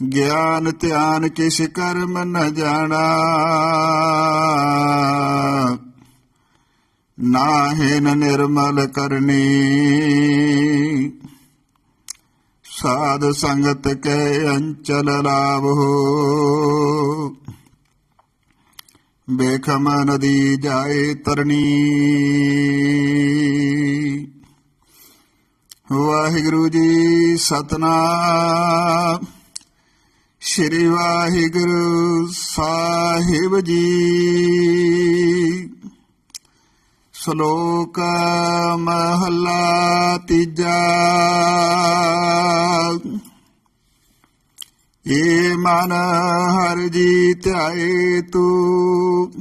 ਗਿਆਨ ਧਿਆਨ ਕਿਸ ਕਰਮ ਨ ਜਾਣਾ। ਨਾਹਿ ਨਿਰਮਲ ਕਰਨੀ। ਸਾਧ ਸੰਗਤ ਕੈ ਅੰਚਲ ਲਾਭੋ ਬੇਖਮ ਨਦੀ ਜਾਏ ਤਰਨੀ ਵਾਹਿਗੁਰੂ ਜੀ ਸਤਨਾਮ। ਸ਼੍ਰੀ ਵਾਹਿਗੁਰੂ ਸਾਹਿਬ ਜੀ। ਸ਼ਲੋਕ ਮਹੱਲਾ ਤੀਜਾ। ਏ ਮਨ ਹਰ ਜੀ ਧਿਆਏ ਤੂੰ।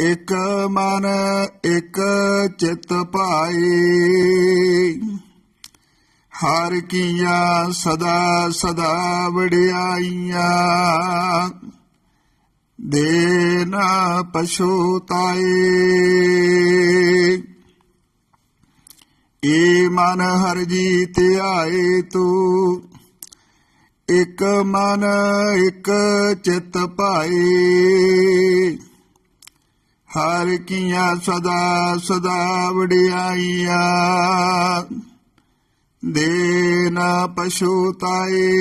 ਇਕ ਮਨ, ਇਕ ਚਿਤ ਪਾਏ। ਹਰ ਕੀਆਂ, ਸਦਾ ਸਦਾ ਵਡਿਆਈਆਂ। ਦੇ ਨਾ ਪਛੋਤਾਏ ਏ ਮਨ ਹਰ ਜੀ ਧਿਆਏ ਤੂੰ। ਇਕ ਮਨ, ਇਕ ਚਿਤ ਪਾਏ। ਹਰ ਕੀਆਂ, ਸਦਾ ਸਦਾ ਵਡਿਆਈਆਂ। ਦੇ ਨਾ ਪਛੋਤਾਏ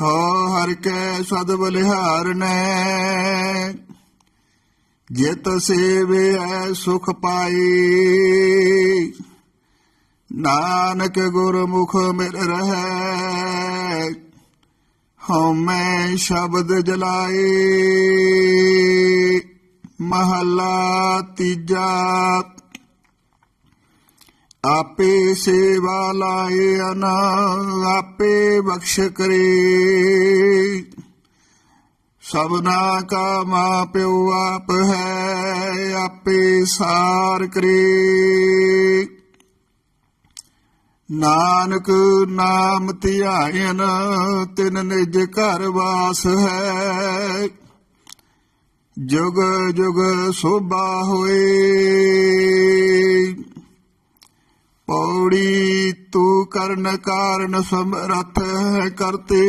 ਹੋ ਹਰ ਕੈ ਸਦ ਬਲਿਹਾਰਨੈ। ਜਿਤ ਸੇਵੇ ਸੁਖ ਪਾਏ। ਨਾਨਕ ਗੁਰਮੁਖ ਮਿਲ ਰਹੈ। ਹਉਮੈ ਸ਼ਬਦ ਜਲਾਏ। ਮਹਲਾ ਤੀਜਾ ਆਪੇ ਸੇਵਾ ਲਾਏ ਅਨਾ, ਆਪੇ ਬਖਸ਼ ਕਰੇ। ਸਭਨਾ ਕਾ ਮਾ ਪਿਓ ਆਪ ਹੈ, ਆਪੇ ਸਾਰ ਕਰੇ। ਨਾਨਕ ਨਾਮ ਧਿਆਇਨ, ਤਿਨ ਨਿਜ ਘਰ ਵਾਸ ਹੈ। ਜੁਗ ਜੁਗ ਸੋਭਾ ਹੋਏ। ਪੌੜੀ ਤੂੰ ਕਰਨ ਕਾਰਨ ਸਮਰਥ ਹੈ ਕਰਤੇ।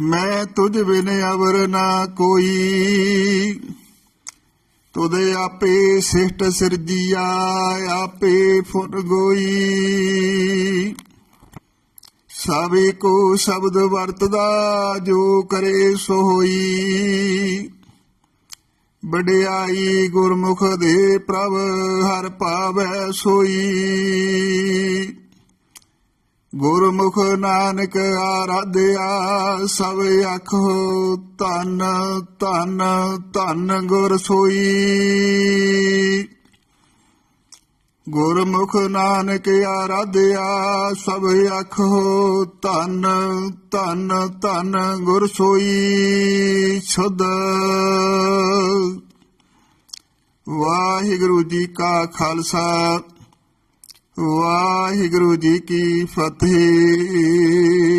ਮੈਂ ਤੁਝ ਬਿਨ ਅਵਰ ਨਾ ਕੋਈ। ਤੁਦੇ ਆਪੇ ਸਿਸ਼ਟ ਸਿਰਜੀਆ, ਆਪੇ ਫੁੱਟ ਗੋਈ। ਸਭੇ ਕੋ ਸ਼ਬਦ ਵਰਤਦਾ, ਜੋ ਕਰੇ ਸੋ ਹੋਈ। ਵਡਿਆਈ ਗੁਰਮੁਖ ਦੇ ਪ੍ਰਭ ਹਰ ਭਾਵੈ ਸੋਈ। ਗੁਰਮੁਖ ਨਾਨਕ ਆਰਾਧਿਆ, ਸਭ ਆਖੋ ਧੰਨ ਧੰਨ ਧੰਨ ਗੁਰ ਸੋਈ। ਗੁਰਮੁਖ ਨਾਨਕ ਆਰਾਧਿਆ, ਸਭ ਆਖੋ ਧਨ ਧਨ, ਧੰਨ ਗੁਰ ਸੋਈ ਛੁਦ। ਵਾਹਿਗੁਰੂ ਜੀ ਕਾ ਖਾਲਸਾ, ਵਾਹਿਗੁਰੂ ਜੀ ਕੀ ਫਤਿਹ।